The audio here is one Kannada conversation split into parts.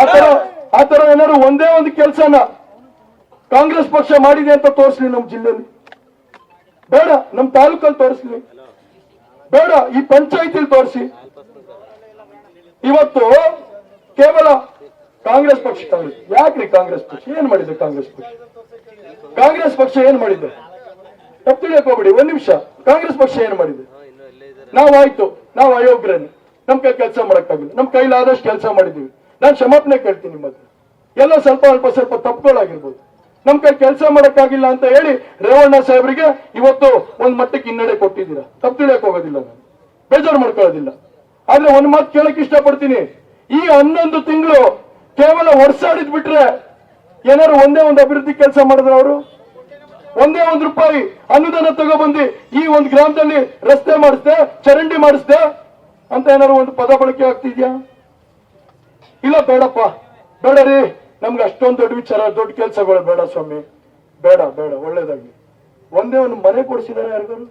ಆತರ ಆತರ ಏನಾದ್ರು ಒಂದೇ ಒಂದು ಕೆಲಸನ ಕಾಂಗ್ರೆಸ್ ಪಕ್ಷ ಮಾಡಿದೆ ಅಂತ ತೋರಿಸ್ಲಿ ನಮ್ಮ ಜಿಲ್ಲೆಯಲ್ಲಿ ಬೇಡ ನಮ್ಮ ತಾಲೂಕಲ್ಲಿ ತೋರಿಸ್ಲಿ. ಬೇಡ, ಈ ಪಂಚಾಯತಿಲಿ ತೋರಿಸಿ. ಇವತ್ತು ಕೇವಲ ಕಾಂಗ್ರೆಸ್ ಪಕ್ಷ ಯಾಕ್ರಿ ಕಾಂಗ್ರೆಸ್ ಪಕ್ಷ? ಏನ್ ಮಾಡಿದೆ ಕಾಂಗ್ರೆಸ್ ಪಕ್ಷ? ಕಾಂಗ್ರೆಸ್ ಪಕ್ಷ ಏನ್ ಮಾಡಿದೆ? ತಪ್ಪು ಹೋಗ್ಬೇಡಿ ಒಂದ್ ನಿಮಿಷ. ಕಾಂಗ್ರೆಸ್ ಪಕ್ಷ ಏನ್ ಮಾಡಿದೆ? ನಾವಾಯ್ತು ನಾವು ಅಯೋಗ್ಯರನ್ನು ನಮ್ ಕೈ ಕೆಲಸ ಮಾಡಕ್ಕಾಗಿಲ್ಲ ನಮ್ ಕೈಲಾದಷ್ಟು ಕೆಲಸ ಮಾಡಿದೀವಿ. ನಾನು ಕ್ಷಮಾಪಣೆ ಕೇಳ್ತೀನಿ ನಿಮ್ಮ ಎಲ್ಲ ಸ್ವಲ್ಪ ಅಲ್ಪ ಸ್ವಲ್ಪ ತಪ್ಪುಗಳಾಗಿರ್ಬೋದು. ನಮ್ ಕೈ ಕೆಲಸ ಮಾಡಕ್ಕಾಗಿಲ್ಲ ಅಂತ ಹೇಳಿ ರೇವಣ್ಣ ಸಾಹೇಬರಿಗೆ ಇವತ್ತು ಒಂದ್ ಮಟ್ಟಕ್ಕೆ ಹಿನ್ನಡೆ ಕೊಟ್ಟಿದ್ದೀರಾ. ತಪ್ಪು ತಿಳಿಯಕ್ ಹೋಗೋದಿಲ್ಲ ನಾನು. ಬೇಜಾರು ಮಾಡ್ಕೊಳ್ಳೋದಿಲ್ಲ. ಆದ್ರೆ ಒಂದ್ ಮಾತು ಕೇಳಕ್ ಇಷ್ಟಪಡ್ತೀನಿ. ಈ ಹನ್ನೊಂದು ತಿಂಗಳು ಕೇವಲ ಹೊರಸಾಡಿದ್ ಬಿಟ್ರೆ ಏನಾದ್ರು ಒಂದೇ ಒಂದು ಅಭಿವೃದ್ಧಿ ಕೆಲಸ ಮಾಡಿದ್ರ ಅವರು? ಒಂದೇ ಒಂದ್ ರೂಪಾಯಿ ಅನುದಾನ ತಗೊಬಂದು ಈ ಒಂದು ಗ್ರಾಮದಲ್ಲಿ ರಸ್ತೆ ಮಾಡಿಸ್ದೆ, ಚರಂಡಿ ಮಾಡಿಸ್ದೆ ಅಂತ ಏನಾದ್ರು ಒಂದು ಪದ ಬಳಕೆ ಆಗ್ತಿದ್ಯಾ? ಇಲ್ಲ, ಬೇಡಪ್ಪ. ಬೇಡ ರೀ. ನಮ್ಗೆ ಅಷ್ಟೊಂದು ದೊಡ್ಡ ವಿಚಾರ, ದೊಡ್ಡ ಕೆಲಸಗಳು ಬೇಡ ಸ್ವಾಮಿ. ಬೇಡ ಬೇಡ ಒಳ್ಳೇದಾಗಿ ಒಂದೇ ಒಂದು ಮನೆ ಕೊಡಿಸಿದಾರೆ ಯಾರಿಗಾರು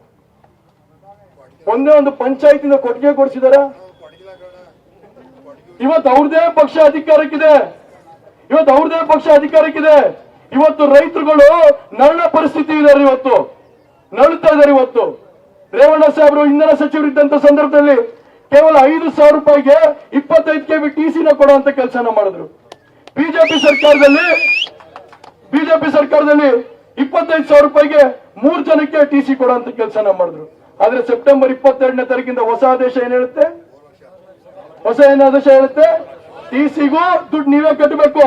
ಒಂದೇ ಒಂದು ಪಂಚಾಯತಿನ ಕೊಟ್ಟಿಗೆ ಕೊಡಿಸಿದಾರ? ಇವತ್ತು ಅವ್ರದೇ ಪಕ್ಷ ಅಧಿಕಾರಕ್ಕಿದೆ. ಇವತ್ತು ಅವ್ರದೇ ಪಕ್ಷ ಅಧಿಕಾರಕ್ಕಿದೆ. ಇವತ್ತು ರೈತರುಗಳು ನರಳ ಪರಿಸ್ಥಿತಿ ಇದ್ದಾರೆ ಇವತ್ತು. ನರಳುತ್ತಾ ಇದ್ದಾರೆ ಇವತ್ತು. ರೇವಣ್ಣ ಸಾಹೇಬರು, ಇಂಧನ ಸಚಿವರಿದ್ದಂತ ಸಂದರ್ಭದಲ್ಲಿ ಕೇವಲ ಐದು ಸಾವಿರ ರೂಪಾಯಿಗೆ ಇಪ್ಪತ್ತೈದು ಕೆವಿ ಸಿನ ಕೊಡುವಂತ ಕೆಲಸನ ಮಾಡಿದ್ರು. ಬಿಜೆಪಿ ಸರ್ಕಾರದಲ್ಲಿ ಬಿಜೆಪಿ ಸರ್ಕಾರದಲ್ಲಿ ಇಪ್ಪತ್ತೈದು ಸಾವಿರ ರೂಪಾಯಿಗೆ ಮೂರ್ ಜನಕ್ಕೆ ಟಿ ಸಿ ಕೊಡುವಂತ ಕೆಲಸನ ಮಾಡಿದ್ರು. ಆದ್ರೆ ಸೆಪ್ಟೆಂಬರ್ ಇಪ್ಪತ್ತೆರಡನೇ ತಾರೀಕಿಂದ ಹೊಸ ಆದೇಶ ಏನ್ ಹೇಳುತ್ತೆ? ಹೊಸ ಏನ್ ಆದೇಶ ಹೇಳುತ್ತೆ? ಟಿ ಸಿಗೂ ದುಡ್ಡು ನೀವೇ ಕಟ್ಟಬೇಕು.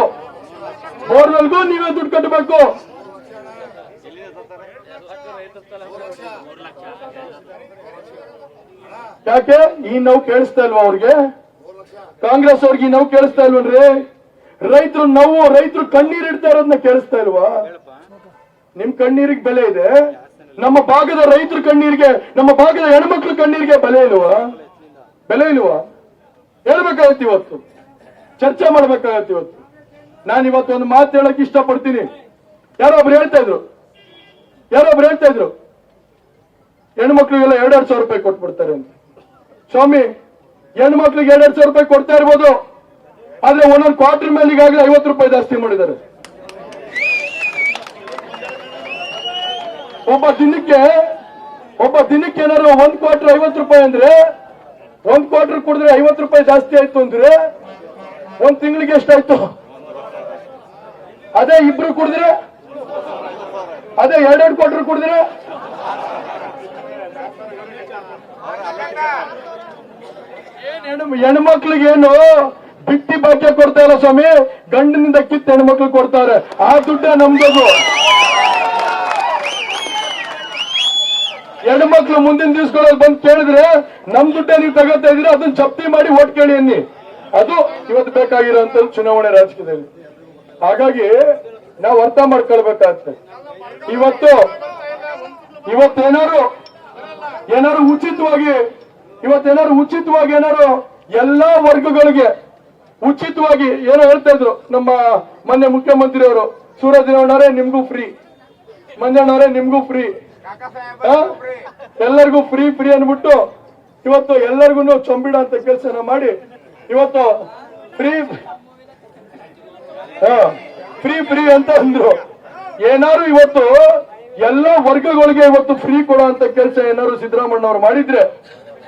ಬೋರ್ವೆಲ್ಗೂ ನೀವೇ ದುಡ್ಡು ಕಟ್ಟಬೇಕು. ಯಾಕೆ? ಈ ನೋವು ಕೇಳಿಸ್ತಾ ಇಲ್ವಾ ಅವ್ರಿಗೆ? ಕಾಂಗ್ರೆಸ್ ಅವ್ರಿಗೆ ಈ ನೋವು ಕೇಳಿಸ್ತಾ ಇಲ್ವನ್ರಿ? ರೈತರು ನೋವು, ರೈತರು ಕಣ್ಣೀರ್ ಇಡ್ತಾ ಇರೋದನ್ನ ಕೇಳಿಸ್ತಾ ಇಲ್ವಾ? ನಿಮ್ ಕಣ್ಣೀರಿಗೆ ಬೆಲೆ ಇದೆ. ನಮ್ಮ ಭಾಗದ ರೈತರ ಕಣ್ಣೀರಿಗೆ, ನಮ್ಮ ಭಾಗದ ಹೆಣ್ಮಕ್ಳ ಕಣ್ಣೀರಿಗೆ ಬೆಲೆ ಇಲ್ವಾ? ಬೆಲೆ ಇಲ್ವಾ? ಹೇಳ್ಬೇಕಾಗತ್ತೆ ಇವತ್ತು. ಚರ್ಚೆ ಮಾಡ್ಬೇಕಾಗತ್ತೆ ಇವತ್ತು. ನಾನು ಇವತ್ತು ಒಂದು ಮಾತು ಹೇಳಕ್ ಇಷ್ಟಪಡ್ತೀನಿ. ಯಾರೋ ಒಬ್ರು ಹೇಳ್ತಾ ಇದ್ರು ಯಾರೋ ಒಬ್ರು ಹೇಳ್ತಾ ಇದ್ರು ಹೆಣ್ಮಕ್ಳಿಗೆಲ್ಲ ಎರಡೆರಡು ಸಾವಿರ ರೂಪಾಯಿ ಕೊಟ್ಬಿಡ್ತಾರೆ ಅಂತ. ಸ್ವಾಮಿ ಹೆಣ್ಮಕ್ಳಿಗೆ ಎರಡೆರಡು ಸಾವಿರ ರೂಪಾಯಿ ಕೊಡ್ತಾ ಇರ್ಬೋದು, ಆದ್ರೆ ಒಂದೊಂದು ಕ್ವಾರ್ಟರ್ ಮೇಲೆ ಈಗಾಗಲೇ ಐವತ್ತು ರೂಪಾಯಿ ಜಾಸ್ತಿ ಮಾಡಿದ್ದಾರೆ. ಒಬ್ಬ ದಿನಕ್ಕೆ ಒಬ್ಬ ದಿನಕ್ಕೆ ಏನಾದ್ರು ಒಂದ್ ಕ್ವಾರ್ಟರ್ ಐವತ್ತು ರೂಪಾಯಿ ಅಂದ್ರೆ, ಒಂದ್ ಕ್ವಾರ್ಟರ್ ಕುಡಿದ್ರೆ ಐವತ್ತು ರೂಪಾಯಿ ಜಾಸ್ತಿ ಆಯ್ತು ಅಂದ್ರೆ, ಒಂದ್ ತಿಂಗಳಿಗೆ ಎಷ್ಟಾಯ್ತು? ಅದೇ ಇಬ್ರು ಕುಡಿದ್ರೆ ಅದೇ ಎರಡೆರಡು ಕೋಟಿ ಕುಡಿದ್ರೆ ಹೆಣ್ಮಕ್ಳಿಗೇನು ಬಿತ್ತಿ ಭಾಗ್ಯ ಕೊಡ್ತಾ ಇಲ್ಲ ಸ್ವಾಮಿ. ಗಂಡನಿಂದ ಕಿತ್ತು ಹೆಣ್ಮಕ್ಳು ಕೊಡ್ತಾರೆ. ಆ ದುಡ್ಡ ನಮ್ದದು. ಹೆಣ್ಮಕ್ಳು ಮುಂದಿನ ದಿವಸಗಳಲ್ಲಿ ಬಂದು ಕೇಳಿದ್ರೆ, ನಮ್ ದುಡ್ಡೇ ನೀವು ತಗೋತಾ ಇದ್ರೆ ಅದನ್ನ ಜಪ್ತಿ ಮಾಡಿ ಓಟ್ ಕೇಳಿ ಅನ್ನಿ. ಅದು ಇವತ್ತು ಬೇಕಾಗಿರೋ ಚುನಾವಣೆ ರಾಜಕೀಯದಲ್ಲಿ. ಹಾಗಾಗಿ ನಾವು ಅರ್ಥ ಮಾಡ್ಕೊಳ್ಬೇಕಾಗ್ತದೆ. ಇವತ್ತು ಇವತ್ತೇನಾರು ಏನಾರು ಉಚಿತವಾಗಿ ಇವತ್ತೇನಾರು ಉಚಿತವಾಗಿ ಏನಾರು ಎಲ್ಲಾ ವರ್ಗಗಳಿಗೆ ಉಚಿತವಾಗಿ ಏನೋ ಹೇಳ್ತಾ ಇದ್ರು ನಮ್ಮ ಮೊನ್ನೆ ಮುಖ್ಯಮಂತ್ರಿ ಅವರು ಸೂರಜನವರೇ ನಿಮ್ಗೂ ಫ್ರೀ. ಮಂಜಣ್ಣವರೇ ನಿಮ್ಗೂ ಫ್ರೀ. ಎಲ್ಲರಿಗೂ ಫ್ರೀ ಫ್ರೀ ಅನ್ಬಿಟ್ಟು ಇವತ್ತು ಎಲ್ಲರಿಗೂ ಚೊಂಬಿಡ ಅಂತ ಕೆಲಸನ ಮಾಡಿ ಇವತ್ತು ಫ್ರೀ. ಫ್ರೀ ಫ್ರೀ ಅಂತ ಅಂದ್ರು. ಏನಾರು ಇವತ್ತು ಎಲ್ಲ ವರ್ಗಗಳಿಗೆ ಇವತ್ತು ಫ್ರೀ ಕೊಡುವಂತ ಕೆಲಸ ಏನಾದ್ರು ಸಿದ್ದರಾಮಣ್ಣ ಅವರು ಮಾಡಿದ್ರೆ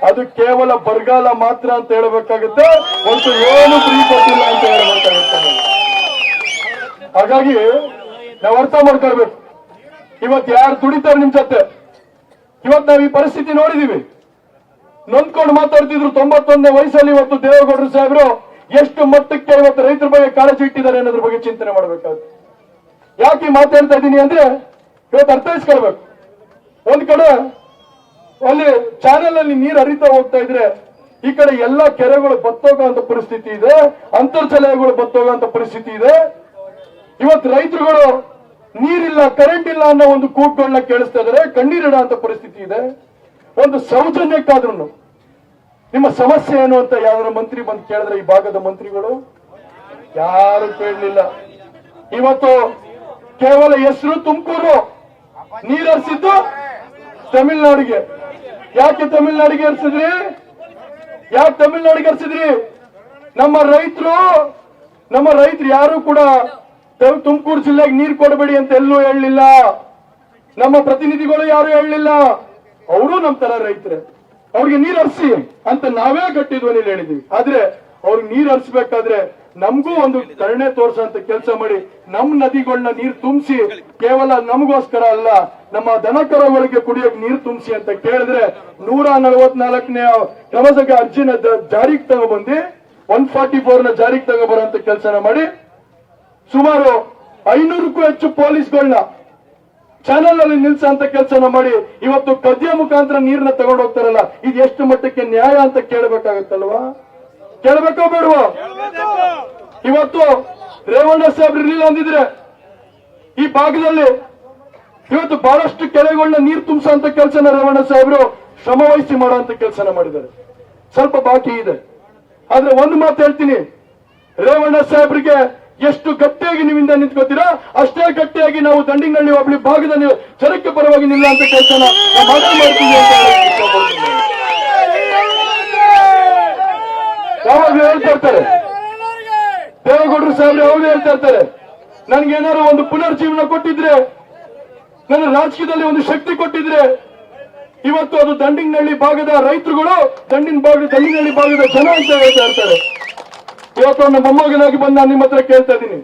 ಅದು ಕೇವಲ ಬರಗಾಲ ಮಾತ್ರ ಅಂತ ಹೇಳಬೇಕಾಗುತ್ತೆ. ಒಂದು ಏನು ಫ್ರೀ ಕೊಟ್ಟಿಲ್ಲ ಅಂತ ಹೇಳಬೇಕಾಗುತ್ತೆ. ಹಾಗಾಗಿ ನಾವು ಅರ್ಥ ಮಾಡ್ಕೊಳ್ಬೇಕು. ಇವತ್ತು ಯಾರು ದುಡಿತಾರೆ ನಿಮ್ ಜೊತೆ? ಇವತ್ತು ನಾವು ಈ ಪರಿಸ್ಥಿತಿ ನೋಡಿದೀವಿ. ನೊಂದ್ಕೊಂಡು ಮಾತಾಡ್ತಿದ್ರು ತೊಂಬತ್ತೊಂದನೇ ವಯಸ್ಸಲ್ಲಿ ಇವತ್ತು ದೇವೇಗೌಡರು ಸಾಹೇಬರು ಎಷ್ಟು ಮಟ್ಟಕ್ಕೆ ಇವತ್ತು ರೈತರ ಬಗ್ಗೆ ಕಾಳಜಿ ಇಟ್ಟಿದ್ದಾರೆ ಅನ್ನೋದ್ರ ಬಗ್ಗೆ ಚಿಂತನೆ ಮಾಡಬೇಕಾಗುತ್ತೆ. ಯಾಕೆ ಮಾತಾಡ್ತಾ ಇದ್ದೀನಿ ಅಂದ್ರೆ, ಇವತ್ತು ಅರ್ಥೈಸ್ಕೊಳ್ಬೇಕು ಒಂದ್ ಕಡೆ ಅಲ್ಲಿ ಚಾನೆಲ್ ಅಲ್ಲಿ ನೀರು ಹರಿತಾ ಹೋಗ್ತಾ ಇದ್ರೆ, ಈ ಕಡೆ ಎಲ್ಲಾ ಕೆರೆಗಳು ಬತ್ತೋಗುವಂತ ಪರಿಸ್ಥಿತಿ ಇದೆ, ಅಂತರ್ಜಲಗಳು ಬತ್ತೋಗುವಂತ ಪರಿಸ್ಥಿತಿ ಇದೆ. ಇವತ್ತು ರೈತರುಗಳು ನೀರಿಲ್ಲ ಕರೆಂಟ್ ಇಲ್ಲ ಅನ್ನೋ ಒಂದು ಕೂಗ್ಗಳನ್ನ ಕೇಳಿಸ್ತಾ ಇದಾರೆ ಕಣ್ಣೀರಿಡ ಅಂತ ಪರಿಸ್ಥಿತಿ ಇದೆ. ಒಂದು ಸೌಜನ್ಯಕ್ಕಾದ್ರೂ ನಿಮ್ಮ ಸಮಸ್ಯೆ ಏನು ಅಂತ ಯಾವ್ದಾರ ಮಂತ್ರಿ ಬಂದು ಕೇಳಿದ್ರೆ ಈ ಭಾಗದ ಮಂತ್ರಿಗಳು? ಯಾರು ಕೇಳಲಿಲ್ಲ. ಇವತ್ತು ಕೇವಲ ಹೆಸರು ತುಮಕೂರು, ನೀರು ಹರಿಸಿದ್ದು ತಮಿಳ್ನಾಡಿಗೆ. ಯಾಕೆ ತಮಿಳ್ನಾಡಿಗೆ ಹರಿಸಿದ್ರಿ? ಯಾಕೆ ತಮಿಳ್ನಾಡಿಗೆ ಹರಿಸಿದ್ರಿ? ನಮ್ಮ ರೈತರು ನಮ್ಮ ರೈತರು ಯಾರು ಕೂಡ ತುಮಕೂರು ಜಿಲ್ಲೆಗೆ ನೀರು ಕೊಡಬೇಡಿ ಅಂತ ಎಲ್ಲೂ ಹೇಳಲಿಲ್ಲ. ನಮ್ಮ ಪ್ರತಿನಿಧಿಗಳು ಯಾರು ಹೇಳಲಿಲ್ಲ. ಅವರು ನಮ್ಮ ತರ ರೈತರೇ. ಅವ್ರಿಗೆ ನೀರ್ ಹರಿಸಿ ಅಂತ ನಾವೇ ಗಟ್ಟಿ ಧ್ವನಿಲಿ ಹೇಳಿದ್ವಿ. ಆದ್ರೆ ಅವ್ರಿಗೆ ನೀರ್ ಹರಿಸ್ಬೇಕಾದ್ರೆ ನಮಗೂ ಒಂದು ಕರುಣೆ ಅಂತ ಕೆಲಸ ಮಾಡಿ ನಮ್ ನದಿಗಳನ್ನ ನೀರ್ ತುಂಬಿಸಿ, ಕೇವಲ ನಮಗೋಸ್ಕರ ಅಲ್ಲ, ನಮ್ಮ ದನಕರಗಳಿಗೆ ಕುಡಿಯೋಕ್ ನೀರ್ ತುಂಬಿಸಿ ಅಂತ ಕೇಳಿದ್ರೆ ನೂರ ನಲವತ್ನಾಲ್ಕನೇ ಕ್ರಮಸಂಖ್ಯೆ ಅರ್ಜಿನ ಜಾರಿಗೆ ತಗೊಬಂದು ಒನ್ ಫಾರ್ಟಿ ಫೋರ್ನ ಜಾರಿಗೆ ತಗೊಬರುವಂತ ಕೆಲಸನ ಮಾಡಿ ಸುಮಾರು ಐನೂರಕ್ಕೂ ಹೆಚ್ಚು ಪೊಲೀಸ್ಗಳನ್ನ ಚಾನೆಲ್ ಅಲ್ಲಿ ನಿಲ್ಸಂತ ಕೆಲಸನ ಮಾಡಿ, ಇವತ್ತು ಕದ್ಯ ಮುಖಾಂತರ ನೀರನ್ನ ತಗೊಂಡು ಹೋಗ್ತಾರಲ್ಲ, ಇದು ಎಷ್ಟು ಮಟ್ಟಕ್ಕೆ ನ್ಯಾಯ ಅಂತ ಕೇಳಬೇಕಾಗತ್ತಲ್ವಾ? ಕೇಳಬೇಕೋ ಬೇಡವಾ? ಇವತ್ತು ರೇವಣ್ಣ ಸಾಹೇಬ್ ಇಲ್ಲಿ ಅಂದಿದ್ರೆ, ಈ ಭಾಗದಲ್ಲಿ ಇವತ್ತು ಬಹಳಷ್ಟು ಕೆರೆಗಳನ್ನ ನೀರು ತುಂಬಿಸೋಂತ ಕೆಲಸನ ರೇವಣ್ಣ ಸಾಹೇಬರು ಶ್ರಮ ವಹಿಸಿ ಮಾಡುವಂತ ಕೆಲಸನ ಮಾಡಿದ್ದಾರೆ. ಸ್ವಲ್ಪ ಬಾಕಿ ಇದೆ. ಆದ್ರೆ ಒಂದು ಮಾತು ಹೇಳ್ತೀನಿ, ರೇವಣ್ಣ ಸಾಹೇಬ್ರಿಗೆ ಎಷ್ಟು ಗಟ್ಟಿಯಾಗಿ ನೀವಿಂದ ನಿಂತ್ಕೋತೀರಾ, ಅಷ್ಟೇ ಗಟ್ಟಿಯಾಗಿ ನಾವು ದಂಡಿನಹಳ್ಳಿ ಒಬ್ಬಳಿ ಭಾಗದ ಚರಕ್ಕೆ ಪರವಾಗಿ ನಿಲ್ಲ ಅಂತ ಕೆಲಸನ ಮಾಡೇ ಮಾಡ್ತೀವಿ. ಯಾವಾಗ್ಲೂ ಹೇಳ್ತಾ ಇರ್ತಾರೆ? ದೇವೇಗೌಡರು ಸಾಹೇಬ್ರು ಯಾವಾಗಲೂ ಹೇಳ್ತಾ ಇರ್ತಾರೆ? ನನ್ಗೆ ಏನಾದ್ರು ಒಂದು ಪುನರ್ಜೀವನ ಕೊಟ್ಟಿದ್ರೆ, ನನ್ನ ರಾಜಕೀಯದಲ್ಲಿ ಒಂದು ಶಕ್ತಿ ಕೊಟ್ಟಿದ್ರೆ, ಇವತ್ತು ಅದು ದಂಡಿನಹಳ್ಳಿ ಭಾಗದ ರೈತರುಗಳು, ದಂಡಿನ ಭಾಗ ದಂಡಿನಹಳ್ಳಿ ಭಾಗದ ಜನ ಅಂತ ಹೇಳ್ತಾ ಇರ್ತಾರೆ. ಇವತ್ತು ನನ್ನ ಮೊಮ್ಮಗನಾಗಿ ಬಂದು ನಾನು ನಿಮ್ಮ ಹತ್ರ ಕೇಳ್ತಾ ಇದ್ದೀನಿ.